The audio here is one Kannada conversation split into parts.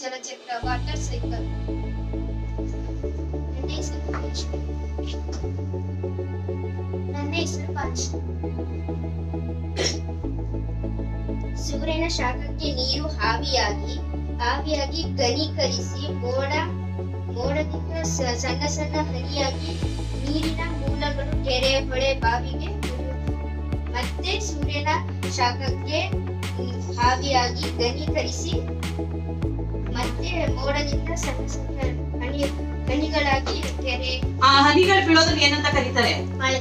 ಜಲಚಕ್ರ ವಾಟರ್ ಸೈಕಲ್. ನನ್ನ ಹೆಸರು. ನನ್ನ ಹೆಸರು ಸೂರ್ಯನ ಶಾಖಕ್ಕೆ ನೀರು ಆವಿಯಾಗಿ ಆವಿಯಾಗಿ ಘನೀಕರಿಸಿ ಮೋಡ, ಮೋಡದಿಂದ ಸಣ್ಣ ಸಣ್ಣ ಹನಿಯಾಗಿ ನೀರಿನ ಮೂಲಗಳು ಕೆರೆ, ಹೊಳೆ, ಬಾವಿಗೆ ಮತ್ತೆ ಸೂರ್ಯನ ಶಾಖಕ್ಕೆ ಆವಿಯಾಗಿ ಘನೀಕರಿಸಿ ಮತ್ತೆ ಮೋಡದಿಂದ ಸಣ್ಣ ಸಣ್ಣ ಹನಿ ಹನಿಗಳಾಗಿ ಕೆರೆ ಆ ಹನಿಗಳು ಬೀಳೋದನ್ನ ಏನಂತ ಕರೀತಾರೆ? ಮಳೆ?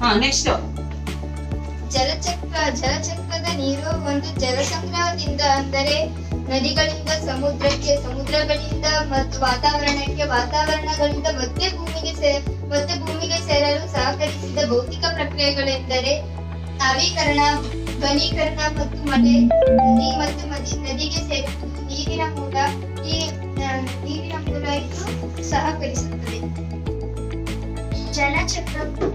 ಹಾ ನೆಕ್ಸ್ಟ್ ಜಲಚಕ್ರ ಜಲಚಕ್ರದ ನೀರು ಒಂದು ಜಲಸಂಗ್ರಹದಿಂದ ಅಂದರೆ ನದಿಗಳಿಂದ ಸಮುದ್ರಕ್ಕೆ, ಸಮುದ್ರಗಳಿಂದ ಮತ್ತು ವಾತಾವರಣಕ್ಕೆ, ವಾತಾವರಣಗಳಿಂದ ಮತ್ತೆ ಭೂಮಿಗೆ ಸೇ, ಮತ್ತೆ ಭೂಮಿಗೆ ಸೇರಲು ಸಹಕರಿಸಿದ ಭೌತಿಕ ಪ್ರಕ್ರಿಯೆಗಳೆಂದರೆ ನವೀಕರಣ ಘನೀಕರಣ ಮತ್ತು ಮಳೆ ನದಿ ಮತ್ತು ನದಿಗೆ ಸೇರಿದ್ದು ನೀರಿನ ಮೂಲ, ಈ ನೀರಿನ ಮೂಲ ಇದು ಸಹಕರಿಸುತ್ತದೆ. ಜಲಚಕ್ರವು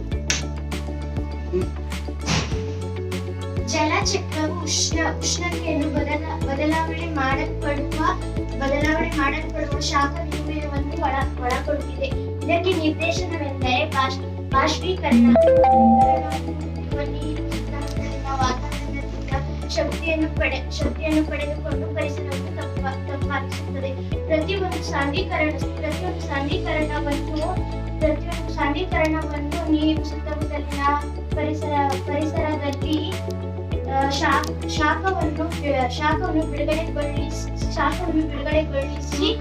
ಜಲಚಕ್ರವು ಉಷ್ಣ, ಉಷ್ಣತೆಯನ್ನು ಬದಲ ಶಾಖ ವಿನಿಮಯವನ್ನು ಒಳ ಒಳಗೊಂಡಿದೆ. ಇದಕ್ಕೆ ನಿರ್ದೇಶನವೆಂದರೆ ಬಾಷ್- ಬಾಷ್ಪೀಕರಣ. ಶಕ್ತಿಯನ್ನು ಪಡೆ, ಶಕ್ತಿಯನ್ನು ಪಡೆದುಕೊಂಡು ಪರಿಸರವನ್ನು ತಂಪ ತಂಪಾಗಿಸುತ್ತದೆ ಪ್ರತಿಯೊಂದು ಸಾಂದ್ರೀಕರಣ ಪ್ರತಿಯೊಂದು ಸಾಂದ್ರೀಕರಣವನ್ನು ಪ್ರತಿಯೊಂದು ಸಾಂದ್ರೀಕರಣವನ್ನು ನೀರು ಸುತ್ತಮುತ್ತಲಿನ ಪರಿಸರ, ಪರಿಸರದಲ್ಲಿ ಶಾಖ ಶಾಖವನ್ನು ಶಾಖವನ್ನು ಬಿಡುಗಡೆಗೊಳಿಸಿ ಶಾಖವನ್ನು ಬಿಡುಗಡೆಗೊಳಿಸಿ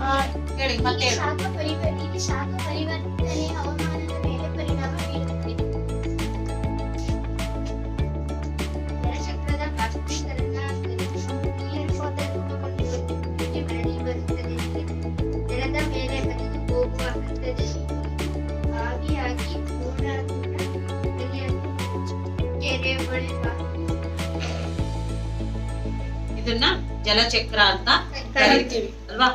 ಆ, ಹೇಳಿ ಈ ಮತ್ತೆ ಹೇಳು. ಶಾಖ ಪರಿವ- ಈ ಶಾಖ ಪರಿವರ್ತನೆ ಹವಾಮಾನದ ಮೇಲೆ ಪರಿಣಾಮ ಬೀರುತ್ತದೆ ಜಲಚಕ್ರದ ಬಾಷ್ಪೀಕರಣ ನೀರು ಹೋದನ್ನು ಭೂಮಿಗೆ ಮರಳಿ ಬರುತ್ತದೆ ನೆಲದ ಮೇಲೆ ಹರಿದು ಹೋಗುವ ಹಂತದಲ್ಲಿ ಆವಿಯಾಗಿ ಮೋಡದಿಂದ ಹನಿಯಾಗಿ ಕೆರೆ ಹೊಳೆ ಬಾವಿ ಇದನ್ನ ಜಲಚಕ್ರ ಅಂತ ಕರೀತೀವಿ. ಅಲ್ವಾ